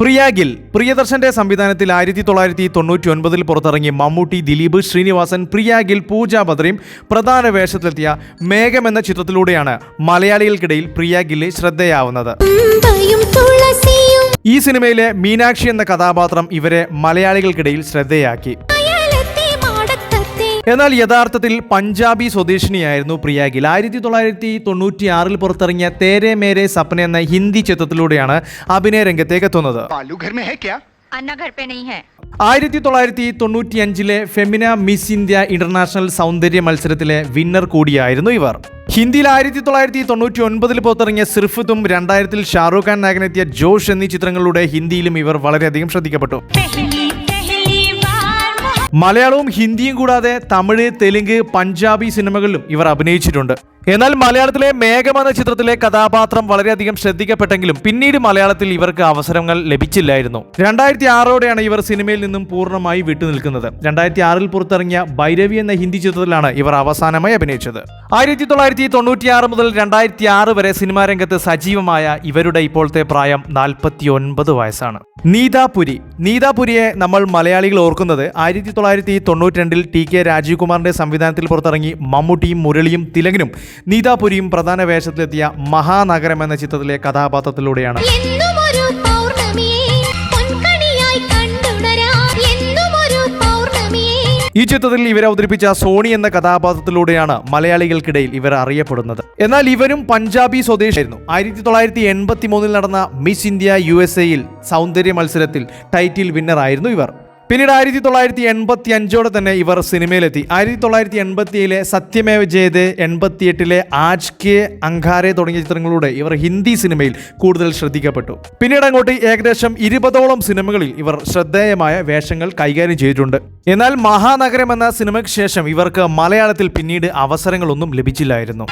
പ്രിയാഗിൽ പ്രിയദർശന്റെ സംവിധാനത്തിൽ ആയിരത്തി തൊള്ളായിരത്തി തൊണ്ണൂറ്റി ഒൻപതിൽ പുറത്തിറങ്ങി മമ്മൂട്ടി ദിലീപ് ശ്രീനിവാസൻ പ്രിയാഗിൽ പൂജ ബദ്രയും പ്രധാന വേഷത്തിലെത്തിയ മേഘം എന്ന ചിത്രത്തിലൂടെയാണ് മലയാളികൾക്കിടയിൽ പ്രിയാഗിൽ ശ്രദ്ധയാവുന്നത്. ഈ സിനിമയിലെ മീനാക്ഷി എന്ന കഥാപാത്രം ഇവരെ മലയാളികൾക്കിടയിൽ ശ്രദ്ധയാക്കി. എന്നാൽ യഥാർത്ഥത്തിൽ പഞ്ചാബി സ്വദേശിനിയായിരുന്നു പ്രിയ ഗിൽ. ആയിരത്തി തൊള്ളായിരത്തി തൊണ്ണൂറ്റി ആറിൽ പുറത്തിറങ്ങിയ തേരെ മേരെ സപ്ന എന്ന ഹിന്ദി ചിത്രത്തിലൂടെയാണ് അഭിനയ രംഗത്തേക്ക് എത്തുന്നത്. ആയിരത്തി തൊള്ളായിരത്തി തൊണ്ണൂറ്റി അഞ്ചിലെ ഫെമിന മിസ് ഇന്ത്യ ഇന്റർനാഷണൽ സൗന്ദര്യ മത്സരത്തിലെ വിന്നർ കൂടിയായിരുന്നു ഇവർ. ഹിന്ദിയിൽ ആയിരത്തി തൊള്ളായിരത്തി തൊണ്ണൂറ്റി ഒൻപതിൽ പുറത്തിറങ്ങിയ സിർഫ് തും രണ്ടായിരത്തിൽ ഷാറൂഖ് ഖാൻ നായകനെത്തിയ ജോഷ് എന്നീ ചിത്രങ്ങളിലൂടെ ഹിന്ദിയിലും ഇവർ വളരെയധികം ശ്രദ്ധിക്കപ്പെട്ടു. മലയാളവും ഹിന്ദിയും കൂടാതെ തമിഴ് തെലുങ്ക് പഞ്ചാബി സിനിമകളിലും ഇവർ അഭിനയിച്ചിട്ടുണ്ട്. എന്നാൽ മലയാളത്തിലെ മേഘം എന്ന ചിത്രത്തിലെ കഥാപാത്രം വളരെയധികം ശ്രദ്ധിക്കപ്പെട്ടെങ്കിലും പിന്നീട് മലയാളത്തിൽ ഇവർക്ക് അവസരങ്ങൾ ലഭിച്ചില്ലായിരുന്നു. രണ്ടായിരത്തി ആറോടെയാണ് ഇവർ സിനിമയിൽ നിന്നും പൂർണമായി വിട്ടുനിൽക്കുന്നത്. രണ്ടായിരത്തി ആറിൽ പുറത്തിറങ്ങിയ ഭൈരവി എന്ന ഹിന്ദി ചിത്രത്തിലാണ് ഇവർ അവസാനമായി അഭിനയിച്ചത്. ആയിരത്തി തൊള്ളായിരത്തി തൊണ്ണൂറ്റിയാറ് മുതൽ രണ്ടായിരത്തി ആറ് വരെ സിനിമാ രംഗത്ത് സജീവമായ ഇവരുടെ ഇപ്പോഴത്തെ പ്രായം നാൽപ്പത്തി ഒൻപത് വയസ്സാണ് നീതാപുരി നീതാപുരിയെ നമ്മൾ മലയാളികൾ ഓർക്കുന്നത് ആയിരത്തി തൊള്ളായിരത്തി തൊണ്ണൂറ്റി രണ്ടിൽ ടി കെ രാജീവ് കുമാറിന്റെ സംവിധാനത്തിൽ പുറത്തിറങ്ങി മമ്മൂട്ടിയും മുരളിയും തിലകനും നീതാപുരിയും പ്രധാന വേഷത്തിലെത്തിയ മഹാനഗരം എന്ന ചിത്രത്തിലെ കഥാപാത്രത്തിലൂടെയാണ്. ഈ ചിത്രത്തിൽ ഇവർ അവതരിപ്പിച്ച സോണി എന്ന കഥാപാത്രത്തിലൂടെയാണ് മലയാളികൾക്കിടയിൽ ഇവർ അറിയപ്പെടുന്നത്. എന്നാൽ ഇവരും പഞ്ചാബി സ്വദേശിയായിരുന്നു. ആയിരത്തി തൊള്ളായിരത്തി എൺപത്തി മൂന്നിൽ നടന്ന മിസ് ഇന്ത്യ യു എസ് എയിൽ സൗന്ദര്യ മത്സരത്തിൽ ടൈറ്റിൽ വിന്നറായിരുന്നു ഇവർ. പിന്നീട് ആയിരത്തി തൊള്ളായിരത്തി എൺപത്തി അഞ്ചോടെ തന്നെ ഇവർ സിനിമയിലെത്തി. ആയിരത്തി തൊള്ളായിരത്തി എൺപത്തിയേഴിലെ സത്യമേവ ജയതേ എൺപത്തിയെട്ടിലെ ആജ് കെ അങ്കാരെ തുടങ്ങിയ ചിത്രങ്ങളിലൂടെ ഇവർ ഹിന്ദി സിനിമയിൽ കൂടുതൽ ശ്രദ്ധിക്കപ്പെട്ടു. പിന്നീട് അങ്ങോട്ട് ഏകദേശം ഇരുപതോളം സിനിമകളിൽ ഇവർ ശ്രദ്ധേയമായ വേഷങ്ങൾ കൈകാര്യം ചെയ്തിട്ടുണ്ട്. എന്നാൽ മഹാനഗരം എന്ന സിനിമയ്ക്ക് ശേഷം ഇവർക്ക് മലയാളത്തിൽ പിന്നീട് അവസരങ്ങളൊന്നും ലഭിച്ചില്ലായിരുന്നു.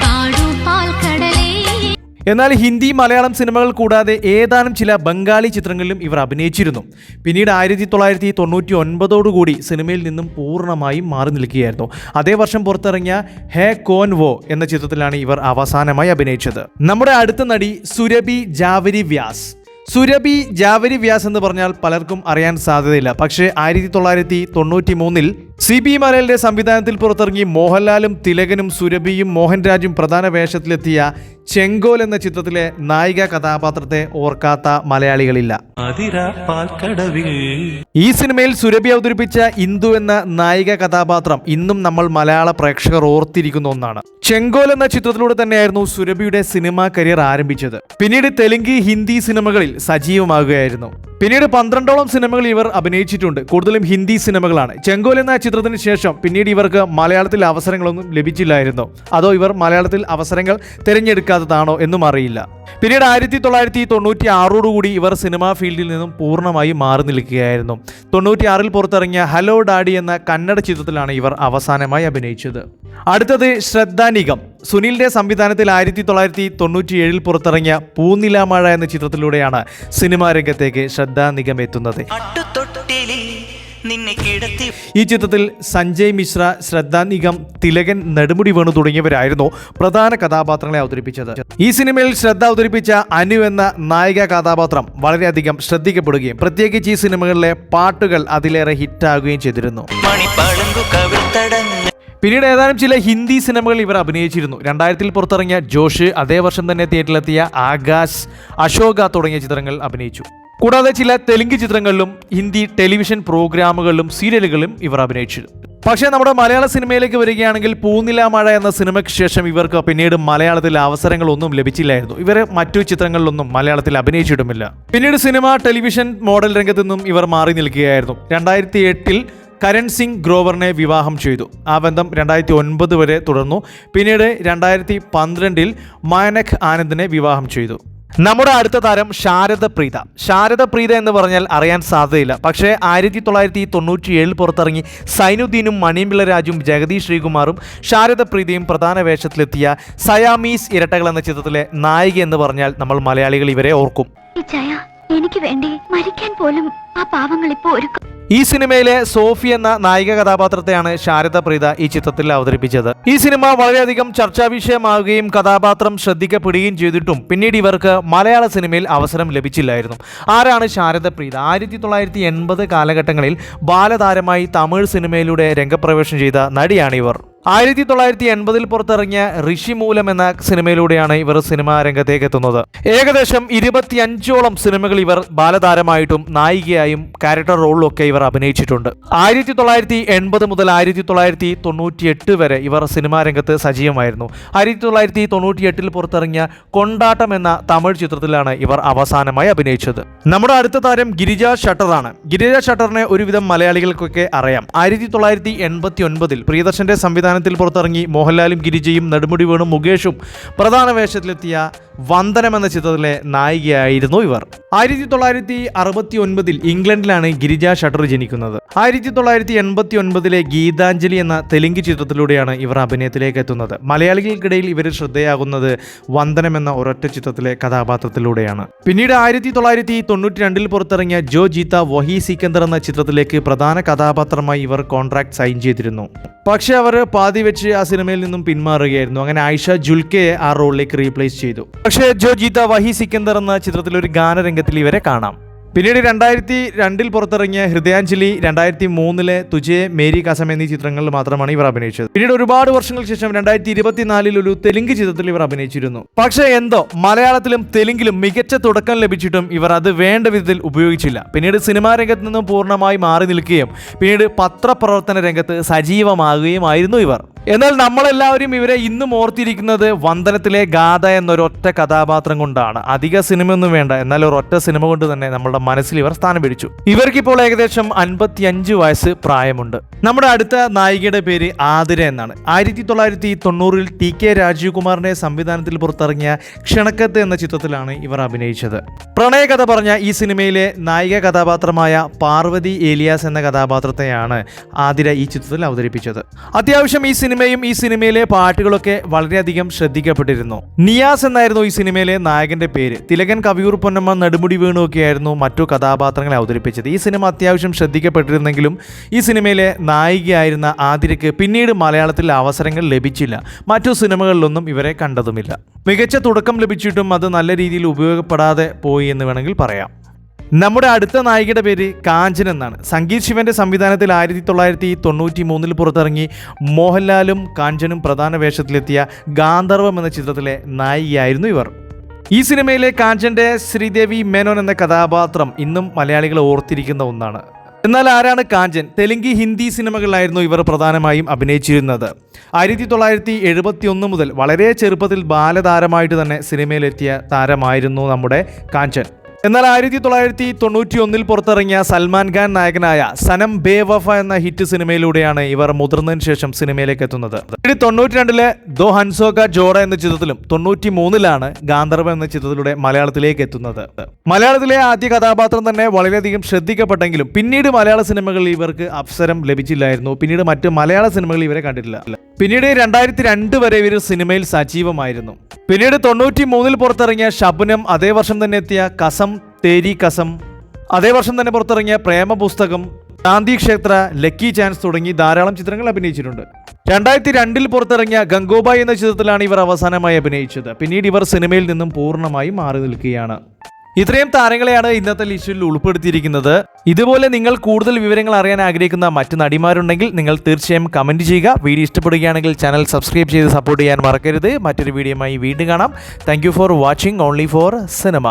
എന്നാൽ ഹിന്ദി മലയാളം സിനിമകൾ കൂടാതെ ഏതാനും ചില ബംഗാളി ചിത്രങ്ങളിലും ഇവർ അഭിനയിച്ചിരുന്നു. പിന്നീട് ആയിരത്തി തൊള്ളായിരത്തി തൊണ്ണൂറ്റി ഒൻപതോടുകൂടി സിനിമയിൽ നിന്നും പൂർണമായും മാറി നിൽക്കുകയായിരുന്നു. അതേ വർഷം പുറത്തിറങ്ങിയ ഹേ കോൻ വോ എന്ന ചിത്രത്തിലാണ് ഇവർ അവസാനമായി അഭിനയിച്ചത്. നമ്മുടെ അടുത്ത നടി സുരഭി ജാവരി വ്യാസ്. സുരഭി ജാവരി വ്യാസ് എന്ന് പറഞ്ഞാൽ പലർക്കും അറിയാൻ സാധ്യതയില്ല. പക്ഷേ ആയിരത്തി തൊള്ളായിരത്തി തൊണ്ണൂറ്റി മൂന്നിൽ സി ബി മലയുടെ സംവിധാനത്തിൽ പുറത്തിറങ്ങി മോഹൻലാലും തിലകനും സുരഭിയും മോഹൻരാജും പ്രധാന വേഷത്തിലെത്തിയ ചെങ്കോൽ എന്ന ചിത്രത്തിലെ നായിക കഥാപാത്രത്തെ ഓർക്കാത്ത മലയാളികളില്ല. ഈ സിനിമയിൽ സുരഭി അവതരിപ്പിച്ച ഇന്ദു എന്ന നായിക കഥാപാത്രം ഇന്നും നമ്മൾ മലയാള പ്രേക്ഷകർ ഓർത്തിരിക്കുന്ന ഒന്നാണ്. ചെങ്കോൽ എന്ന ചിത്രത്തിലൂടെ തന്നെയായിരുന്നു സുരഭിയുടെ സിനിമാ കരിയർ ആരംഭിച്ചത്. പിന്നീട് തെലുങ്ക് ഹിന്ദി സിനിമകളിൽ സജീവമാകുകയായിരുന്നു. പിന്നീട് പന്ത്രണ്ടോളം സിനിമകൾ ഇവർ അഭിനയിച്ചിട്ടുണ്ട്. കൂടുതലും ഹിന്ദി സിനിമകളാണ്. ചെങ്കോൽ എന്ന ചിത്രത്തിന് ശേഷം പിന്നീട് ഇവർക്ക് മലയാളത്തിൽ അവസരങ്ങളൊന്നും ലഭിച്ചില്ലായിരുന്നു. അതോ ഇവർ മലയാളത്തിൽ അവസരങ്ങൾ തിരഞ്ഞെടുക്കാത്തതാണോ എന്നും അറിയില്ല. പിന്നീട് ആയിരത്തി തൊള്ളായിരത്തി തൊണ്ണൂറ്റി ആറോടുകൂടി ഇവർ സിനിമാ ഫീൽഡിൽ നിന്നും പൂർണമായി മാറി നിൽക്കുകയായിരുന്നു. തൊണ്ണൂറ്റി ആറിൽ പുറത്തിറങ്ങിയ ഹലോ ഡാഡി എന്ന കന്നഡ ചിത്രത്തിലാണ് ഇവർ അവസാനമായി അഭിനയിച്ചത്. അടുത്തത് ശ്രദ്ധാനികം സുനിലിന്റെ സംവിധാനത്തിൽ ആയിരത്തി തൊള്ളായിരത്തി തൊണ്ണൂറ്റി ഏഴിൽ പുറത്തിറങ്ങിയ പൂനിലാമഴ എന്ന ചിത്രത്തിലൂടെയാണ് സിനിമാ രംഗത്തേക്ക് ശ്രദ്ധാനികം എത്തുന്നത്. നിന്നെ കിടത്തി. ഈ ചിത്രത്തിൽ സഞ്ജയ് മിശ്ര ശ്രദ്ധാനികം തിലകൻ നെടുമുടി വേണു തുടങ്ങിയവരായിരുന്നു പ്രധാന കഥാപാത്രങ്ങളെ അവതരിപ്പിച്ചത്. ഈ സിനിമയിൽ ശ്രദ്ധ അവതരിപ്പിച്ച അനു എന്ന നായിക കഥാപാത്രം വളരെയധികം ശ്രദ്ധിക്കപ്പെടുകയും പ്രത്യേകിച്ച് ഈ സിനിമകളിലെ പാട്ടുകൾ അതിലേറെ ഹിറ്റാകുകയും ചെയ്തിരുന്നു. പിന്നീട് ഏതാനും ചില ഹിന്ദി സിനിമകൾ ഇവർ അഭിനയിച്ചിരുന്നു. രണ്ടായിരത്തിൽ പുറത്തിറങ്ങിയ ജോഷ് അതേ വർഷം തന്നെ തിയേറ്ററിലെത്തിയ ആകാശ് അശോക തുടങ്ങിയ ചിത്രങ്ങൾ അഭിനയിച്ചു. കൂടാതെ ചില തെലുങ്ക് ചിത്രങ്ങളിലും ഹിന്ദി ടെലിവിഷൻ പ്രോഗ്രാമുകളിലും സീരിയലുകളിലും ഇവർ അഭിനയിച്ചു പക്ഷേ നമ്മുടെ മലയാള സിനിമയിലേക്ക് വരികയാണെങ്കിൽ പൂനില മഴ എന്ന സിനിമയ്ക്ക് ശേഷം ഇവർക്ക് പിന്നീട് മലയാളത്തിൽ അവസരങ്ങളൊന്നും ലഭിച്ചില്ലായിരുന്നു. ഇവർ മറ്റു ചിത്രങ്ങളിലൊന്നും മലയാളത്തിൽ അഭിനയിച്ചിട്ടുമില്ല. പിന്നീട് സിനിമ ടെലിവിഷൻ മോഡൽ രംഗത്തു നിന്നും ഇവർ മാറി നിൽക്കുകയായിരുന്നു. രണ്ടായിരത്തി എട്ടിൽ കരൺ സിംഗ് ഗ്രോവറിനെ വിവാഹം ചെയ്തു. ആ ബന്ധം രണ്ടായിരത്തി ഒൻപത് വരെ തുടർന്നു. പിന്നീട് രണ്ടായിരത്തി പന്ത്രണ്ടിൽ മയനഖ് ആനന്ദിനെ വിവാഹം ചെയ്തു. നമ്മുടെ അടുത്ത താരം ശാരദ പ്രീത ശാരദ പ്രീത എന്ന് പറഞ്ഞാൽ അറിയാൻ സാധ്യതയില്ല. പക്ഷേ ആയിരത്തി തൊള്ളായിരത്തി തൊണ്ണൂറ്റി ഏഴിൽ പുറത്തിറങ്ങി സൈനുദ്ദീനും മണിയമ്പിള്ള രാജും ജഗദീഷ് ശ്രീകുമാറും ശാരദ പ്രീതയും പ്രധാന വേഷത്തിലെത്തിയ സയാമീസ് ഇരട്ടകൾ എന്ന ചിത്രത്തിലെ നായിക എന്ന് പറഞ്ഞാൽ നമ്മൾ മലയാളികൾ ഇവരെ ഓർക്കും. എനിക്ക് വേണ്ടി മരിക്കാൻ പോലും ആ പാവങ്ങൾ ഇപ്പോ ഒരുക്കും ഈ സിനിമയിലെ സോഫി എന്ന നായിക കഥാപാത്രത്തെയാണ് ശാരദ പ്രീത ഈ ചിത്രത്തിൽ അവതരിപ്പിച്ചത്. ഈ സിനിമ വളരെയധികം ചർച്ചാ വിഷയമാവുകയും കഥാപാത്രം ശ്രദ്ധിക്കപ്പെടുകയും ചെയ്തിട്ടും പിന്നീട് ഇവർക്ക് മലയാള സിനിമയിൽ അവസരം ലഭിച്ചില്ലായിരുന്നു. ആരാണ് ശാരദ പ്രീത ആയിരത്തി തൊള്ളായിരത്തി എൺപത് കാലഘട്ടങ്ങളിൽ ബാലതാരമായി തമിഴ് സിനിമയിലൂടെ രംഗപ്രവേശം ചെയ്ത നടിയാണ് ഇവർ. ആയിരത്തി തൊള്ളായിരത്തി എൺപതിൽ പുറത്തിറങ്ങിയ ഋഷിമൂലം എന്ന സിനിമയിലൂടെയാണ് ഇവർ സിനിമാ രംഗത്തേക്ക് എത്തുന്നത് ഏകദേശം ഇരുപത്തിയഞ്ചോളം സിനിമകൾ ഇവർ ബാലതാരമായിട്ടും നായികയായും ക്യാരക്ടർ റോളിലും ഒക്കെ ഇവർ അഭിനയിച്ചിട്ടുണ്ട്. ആയിരത്തി തൊള്ളായിരത്തി എൺപത് മുതൽ ആയിരത്തി തൊള്ളായിരത്തി തൊണ്ണൂറ്റി എട്ട് വരെ ഇവർ സിനിമാ രംഗത്ത് സജീവമായിരുന്നു. ആയിരത്തി തൊള്ളായിരത്തി തൊണ്ണൂറ്റി എട്ടിൽ പുറത്തിറങ്ങിയ കൊണ്ടാട്ടം എന്ന തമിഴ് ചിത്രത്തിലാണ് ഇവർ അവസാനമായി അഭിനയിച്ചത്. നമ്മുടെ അടുത്ത താരം ഗിരിജ ഷട്ടറാണ്. ഗിരിജ ഷട്ടറിനെ ഒരുവിധം മലയാളികൾക്കൊക്കെ അറിയാം. ആയിരത്തി തൊള്ളായിരത്തി എൺപത്തി ഒൻപതിൽ പ്രിയദർശന്റെ സംവിധാനത്തിൽ പുറത്തിറങ്ങി മോഹൻലാലും ഗിരിജയും നെടുമുടി വേണു മുകേഷും പ്രധാന വേഷത്തിലെത്തിയ വന്ദനം എന്ന ചിത്രത്തിലെ നായികയായിരുന്നു ഇവർ. ആയിരത്തി തൊള്ളായിരത്തി അറുപത്തി ഒൻപതിൽ ഇംഗ്ലണ്ടിലാണ് ഗിരിജ ഷട്ടർ ജനിക്കുന്നത്. ആയിരത്തി തൊള്ളായിരത്തി എൺപത്തി ഒൻപതിലെ ഗീതാഞ്ജലി എന്ന തെലുങ്ക് ചിത്രത്തിലൂടെയാണ് ഇവർ അഭിനയത്തിലേക്ക് എത്തുന്നത്. മലയാളികൾക്കിടയിൽ ഇവർ ശ്രദ്ധയാകുന്നത് വന്ദനം എന്ന ഒരൊറ്റ ചിത്രത്തിലെ കഥാപാത്രത്തിലൂടെയാണ്. പിന്നീട് ആയിരത്തി തൊള്ളായിരത്തി തൊണ്ണൂറ്റി രണ്ടിൽ പുറത്തിറങ്ങിയ ജോ ജീത്ത വഹി സിക്കന്ദർ എന്ന ചിത്രത്തിലേക്ക് പ്രധാന കഥാപാത്രമായി ഇവർ കോൺട്രാക്ട് സൈൻ ചെയ്തിരുന്നു. പക്ഷേ അവർ പാതി വെച്ച് ആ സിനിമയിൽ നിന്നും പിന്മാറുകയായിരുന്നു. അങ്ങനെ ആയിഷ ജുൽക്കയെ ആ റോളിലേക്ക് റീപ്ലേസ് ചെയ്തു. പക്ഷേ ജോ ജീത്ത വഹി സിക്കന്ദർ എന്ന ചിത്രത്തിൽ ഒരു ഗാനരംഗത്തിൽ ഇവരെ കാണാം. പിന്നീട് രണ്ടായിരത്തി രണ്ടിൽ പുറത്തിറങ്ങിയ ഹൃദയാഞ്ജലി രണ്ടായിരത്തി മൂന്നിലെ തുജെ മേരി കസം എന്നീ ചിത്രങ്ങളിൽ മാത്രമാണ് ഇവർ അഭിനയിച്ചത്. പിന്നീട് ഒരുപാട് വർഷങ്ങൾക്ക് ശേഷം രണ്ടായിരത്തി ഇരുപത്തിനാലിൽ ഒരു തെലുങ്ക് ചിത്രത്തിൽ ഇവർ അഭിനയിച്ചിരുന്നു. പക്ഷേ എന്തോ മലയാളത്തിലും തെലുങ്കിലും മികച്ച തുടക്കം ലഭിച്ചിട്ടും ഇവർ അത് വേണ്ട വിധത്തിൽ ഉപയോഗിച്ചില്ല. പിന്നീട് സിനിമാ രംഗത്ത് നിന്നും പൂർണമായി മാറി നിൽക്കുകയും പിന്നീട് പത്രപ്രവർത്തന രംഗത്ത് സജീവമാകുകയുമായിരുന്നു ഇവർ. എന്നാൽ നമ്മളെല്ലാവരും ഇവരെ ഇന്നും ഓർത്തിരിക്കുന്നത് വന്ദനത്തിലെ ഗാഥ എന്നൊരൊറ്റ കഥാപാത്രം കൊണ്ടാണ്. അധിക സിനിമയൊന്നും വേണ്ട എന്നാൽ ഒരൊറ്റ സിനിമ കൊണ്ട് തന്നെ നമ്മുടെ മനസ്സിൽ ഇവർ സ്ഥാനം പിടിച്ചു. ഇവർക്കിപ്പോൾ ഏകദേശം അൻപത്തിയഞ്ച് വയസ്സ് പ്രായമുണ്ട്. നമ്മുടെ അടുത്ത നായികയുടെ പേര് ആതിര എന്നാണ്. ആയിരത്തി തൊള്ളായിരത്തി തൊണ്ണൂറിൽ ടി കെ രാജീവ് കുമാറിന്റെ സംവിധാനത്തിൽ പുറത്തിറങ്ങിയ ക്ഷണക്കത്ത് എന്ന ചിത്രത്തിലാണ് ഇവർ അഭിനയിച്ചത്. പ്രണയ കഥ പറഞ്ഞ ഈ സിനിമയിലെ നായിക കഥാപാത്രമായ പാർവതി ഏലിയാസ് എന്ന കഥാപാത്രത്തെയാണ് ആതിര ഈ ചിത്രത്തിൽ അവതരിപ്പിച്ചത്. അത്യാവശ്യം ഈ സിനിമയും ഈ സിനിമയിലെ പാട്ടുകളൊക്കെ വളരെയധികം ശ്രദ്ധിക്കപ്പെട്ടിരുന്നു. നിയാസ് എന്നായിരുന്നു ഈ സിനിമയിലെ നായകന്റെ പേര്. തിലകൻ കവിയൂർ പൊന്നമ്മ നെടുമുടി വേണു ഒക്കെയായിരുന്നു മറ്റു കഥാപാത്രങ്ങളെ അവതരിപ്പിച്ചത്. ഈ സിനിമ അത്യാവശ്യം ശ്രദ്ധിക്കപ്പെട്ടിരുന്നെങ്കിലും ഈ സിനിമയിലെ നായികയായിരുന്ന ആതിരയ്ക്ക് പിന്നീട് മലയാളത്തിൽ അവസരങ്ങൾ ലഭിച്ചില്ല. മറ്റു സിനിമകളിലൊന്നും ഇവരെ കണ്ടതുമില്ല. മികച്ച തുടക്കം ലഭിച്ചിട്ടും അത് നല്ല രീതിയിൽ ഉപയോഗപ്പെടാതെ പോയി എന്ന് വേണമെങ്കിൽ പറയാം. നമ്മുടെ അടുത്ത നായികയുടെ പേര് കാഞ്ചൻ എന്നാണ്. സംഗീത് ശിവന്റെ സംവിധാനത്തിൽ ആയിരത്തി തൊള്ളായിരത്തി തൊണ്ണൂറ്റി മൂന്നിൽ പുറത്തിറങ്ങി മോഹൻലാലും കാഞ്ചനും പ്രധാന വേഷത്തിലെത്തിയ ഗാന്ധർവം എന്ന ചിത്രത്തിലെ നായികയായിരുന്നു ഇവർ. ഈ സിനിമയിലെ കാഞ്ചന്റെ ശ്രീദേവി മേനോൻ എന്ന കഥാപാത്രം ഇന്നും മലയാളികൾ ഓർത്തിരിക്കുന്ന ഒന്നാണ്. എന്നാൽ ആരാണ് കാഞ്ചൻ? തെലുങ്ക് ഹിന്ദി സിനിമകളിലായിരുന്നു ഇവർ പ്രധാനമായും അഭിനയിച്ചിരുന്നത്. ആയിരത്തി തൊള്ളായിരത്തി എഴുപത്തി ഒന്ന് മുതൽ വളരെ ചെറുപ്പത്തിൽ ബാലതാരമായിട്ട് തന്നെ സിനിമയിലെത്തിയ താരമായിരുന്നു നമ്മുടെ കാഞ്ചൻ. എന്നാൽ ആയിരത്തി തൊള്ളായിരത്തി തൊണ്ണൂറ്റി ഒന്നിൽ പുറത്തിറങ്ങിയ സൽമാൻ ഖാൻ നായകനായ സനം ബേ വഫ എന്ന ഹിറ്റ് സിനിമയിലൂടെയാണ് ഇവർ മുതിർന്നതിന് ശേഷം സിനിമയിലേക്ക് എത്തുന്നത്. പിന്നീട് തൊണ്ണൂറ്റി രണ്ടിലെ ദോ ഹൻസോക ജോഡ എന്ന ചിത്രത്തിലും തൊണ്ണൂറ്റി മൂന്നിലാണ് ഗാന്ധർവ എന്ന ചിത്രത്തിലൂടെ മലയാളത്തിലേക്ക് എത്തുന്നത്. മലയാളത്തിലെ ആദ്യ കഥാപാത്രം തന്നെ വളരെയധികം ശ്രദ്ധിക്കപ്പെട്ടെങ്കിലും പിന്നീട് മലയാള സിനിമകളിൽ ഇവർക്ക് അവസരം ലഭിച്ചില്ലായിരുന്നു. പിന്നീട് മറ്റ് മലയാള സിനിമകളിൽ ഇവരെ കണ്ടിട്ടില്ല. പിന്നീട് രണ്ടായിരത്തി രണ്ട് വരെ ഇവർ സിനിമയിൽ സജീവമായിരുന്നു. പിന്നീട് തൊണ്ണൂറ്റി മൂന്നിൽ പുറത്തിറങ്ങിയ ശബനം അതേ വർഷം തന്നെ എത്തിയ കസം തേരി കസം അതേ വർഷം തന്നെ പുറത്തിറങ്ങിയ പ്രേമ പുസ്തകം ഗാന്ധി ക്ഷേത്ര ലക്കി ചാൻസ് തുടങ്ങി ധാരാളം ചിത്രങ്ങൾ അഭിനയിച്ചിട്ടുണ്ട്. രണ്ടായിരത്തി രണ്ടിൽ പുറത്തിറങ്ങിയ ഗംഗോബായ് എന്ന ചിത്രത്തിലാണ് ഇവർ അവസാനമായി അഭിനയിച്ചത്. പിന്നീട് ഇവർ സിനിമയിൽ നിന്നും പൂർണമായി മാറി നിൽക്കുകയാണ്. ഇത്രയും താരങ്ങളെയാണ് ഇന്നത്തെ ലിസ്റ്റിൽ ഉൾപ്പെടുത്തിയിരിക്കുന്നത്. ഇതുപോലെ നിങ്ങൾ കൂടുതൽ വിവരങ്ങൾ അറിയാൻ ആഗ്രഹിക്കുന്ന മറ്റ് നടിമാരുണ്ടെങ്കിൽ നിങ്ങൾ തീർച്ചയായും കമന്റ് ചെയ്യുക. വീഡിയോ ഇഷ്ടപ്പെടുകയാണെങ്കിൽ ചാനൽ സബ്സ്ക്രൈബ് ചെയ്ത് സപ്പോർട്ട് ചെയ്യാൻ മറക്കരുത്. മറ്റൊരു വീഡിയോയുമായി വീണ്ടും കാണാം. Thank for watching only for cinema